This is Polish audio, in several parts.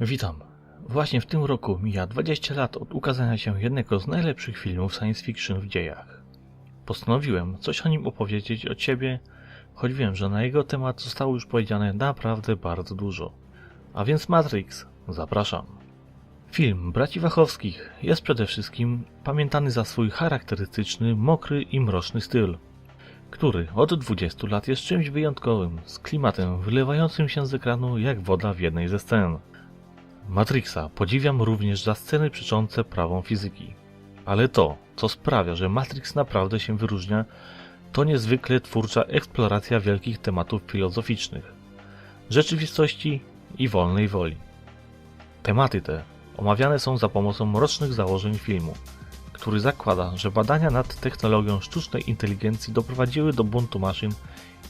Witam. Właśnie w tym roku mija 20 lat od ukazania się jednego z najlepszych filmów science fiction w dziejach. Postanowiłem coś o nim opowiedzieć od ciebie, choć wiem, że na jego temat zostało już powiedziane naprawdę bardzo dużo. A więc Matrix, zapraszam. Film Braci Wachowskich jest przede wszystkim pamiętany za swój charakterystyczny, mokry i mroczny styl, który od 20 lat jest czymś wyjątkowym, z klimatem wylewającym się z ekranu jak woda w jednej ze scen. Matrixa podziwiam również za sceny przeczące prawą fizyki. Ale to, co sprawia, że Matrix naprawdę się wyróżnia, to niezwykle twórcza eksploracja wielkich tematów filozoficznych, rzeczywistości i wolnej woli. Tematy te omawiane są za pomocą mrocznych założeń filmu, który zakłada, że badania nad technologią sztucznej inteligencji doprowadziły do buntu maszyn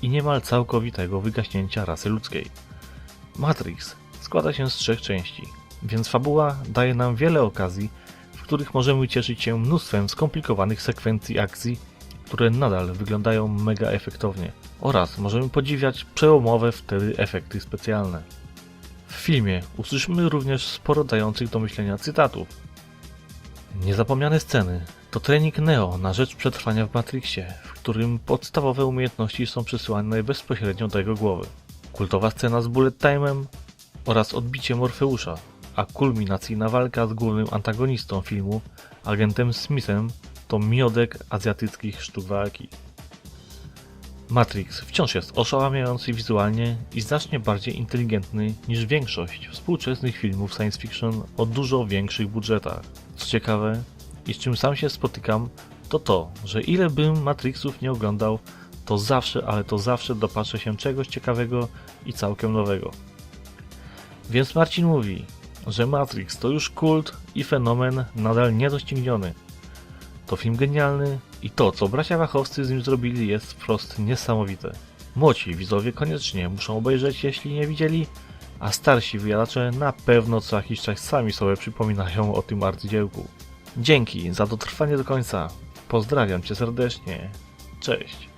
i niemal całkowitego wygaśnięcia rasy ludzkiej. Matrix składa się z trzech części, więc fabuła daje nam wiele okazji, w których możemy cieszyć się mnóstwem skomplikowanych sekwencji akcji, które nadal wyglądają mega efektownie, oraz możemy podziwiać przełomowe wtedy efekty specjalne. W filmie usłyszymy również sporo dających do myślenia cytatów. Niezapomniane sceny to trening Neo na rzecz przetrwania w Matrixie, w którym podstawowe umiejętności są przesyłane bezpośrednio do jego głowy. Kultowa scena z bullet time'em oraz odbicie Morfeusza, a kulminacyjna walka z głównym antagonistą filmu, agentem Smithem, to miodek azjatyckich sztuk walki. Matrix wciąż jest oszałamiający wizualnie i znacznie bardziej inteligentny niż większość współczesnych filmów science fiction o dużo większych budżetach. Co ciekawe, i z czym sam się spotykam, to to, że ile bym Matrixów nie oglądał, to zawsze, ale to zawsze dopatrzę się czegoś ciekawego i całkiem nowego. Więc Marcin mówi, że Matrix to już kult i fenomen nadal niedościgniony. To film genialny i to, co bracia Wachowscy z nim zrobili jest wprost niesamowite. Młodzi widzowie koniecznie muszą obejrzeć, jeśli nie widzieli, a starsi wyjadacze na pewno co jakiś czas sami sobie przypominają o tym arcydziełku. Dzięki za dotrwanie do końca. Pozdrawiam cię serdecznie. Cześć.